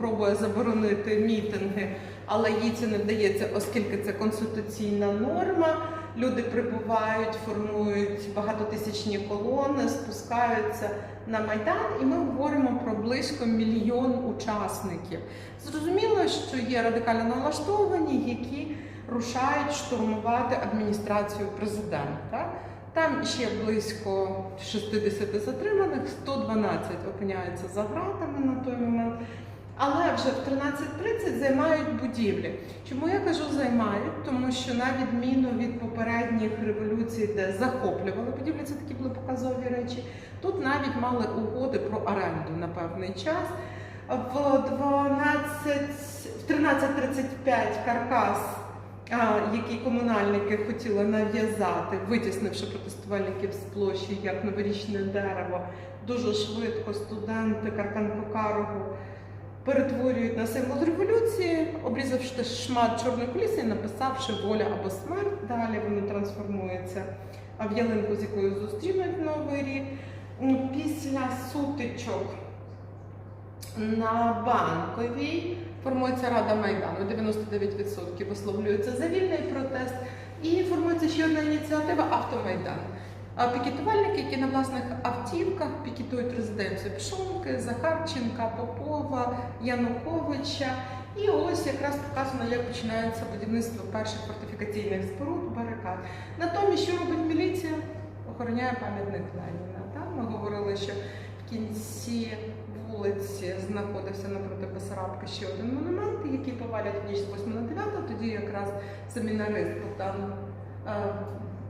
пробує заборонити мітинги, але їй це не вдається, оскільки це конституційна норма. Люди прибувають, формують багатотисячні колони, спускаються на майдан, і ми говоримо про близько мільйон учасників. Зрозуміло, що є радикально налаштовані, які рушають штурмувати адміністрацію президента. Там ще близько 60 затриманих, 112 опиняються за ґратами на той момент. Але вже в 13.30 займають будівлі. Чому я кажу займають? Тому що на відміну від попередніх революцій, де захоплювали будівлі, це такі були показові речі. Тут навіть мали угоди про оренду на певний час. В 12, в 13.35 каркас, який комунальники хотіли нав'язати, витіснивши протестувальників з площі як новорічне дерево, дуже швидко студенти Каркан-Покарову перетворюють на символ революції, обрізавши шмат чорної куліси і написавши воля або смерть. Далі вони трансформуються в ялинку, з якою зустрінуть новий рік. Після сутичок на банковій формується Рада Майдану. 99% висловлюється за вільний протест. І формується ще одна ініціатива Автомайдан. Пікетувальники, які на власних автівках пікетують резиденцію Пшонки, Захарченка, Попова, Януковича. І ось якраз показано, як починається будівництво перших фортифікаційних споруд, барикад. Натомість, що робить міліція? Охороняє пам'ятник Леніна. Так? Ми говорили, що в кінці вулиці знаходився напроти Бесарабки ще один монумент, який повалять в ніч з 8 на 9, тоді якраз семінарист Богдан е,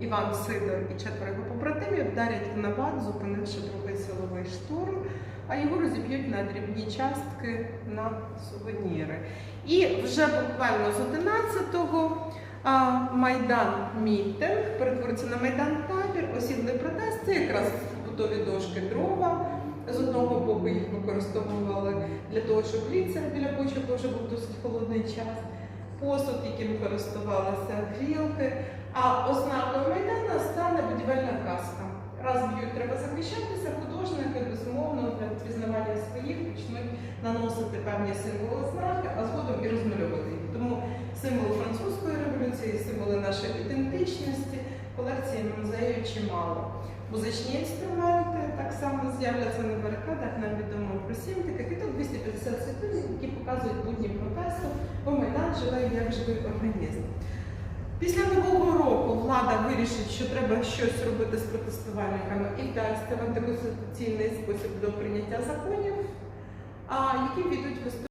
Іван Сидор і четверо побратимів вдарять в набат, зупинивши другий силовий штурм, а його розіб'ють на дрібні частки на сувеніри. І вже буквально з 11-го Майдан мітинг перетвориться на Майдан табір, осідлий протест. Це якраз готові дошки дрова. З одного боку їх використовували для того, щоб грітися біля почок, вже був досить холодний час. Посуд, яким користувалися грілки. А ознакою треба захищатися. Художники безумовно для пізнавання своїх почнуть наносити певні символи знаки, а згодом і розмальовувати їх. Тому символи французької революції, символи нашої ідентичності, колекції музею чимало. Музичні інструменти так само з'являться на барикадах. Нам відомо про сім таких і тут 250 світлин, які показують будні протесту, бо майдан живе як живий організм. Після нового року влада вирішить, що треба щось робити з протестувальниками і вдасться в антиконституційний спосіб до прийняття законів, які історію.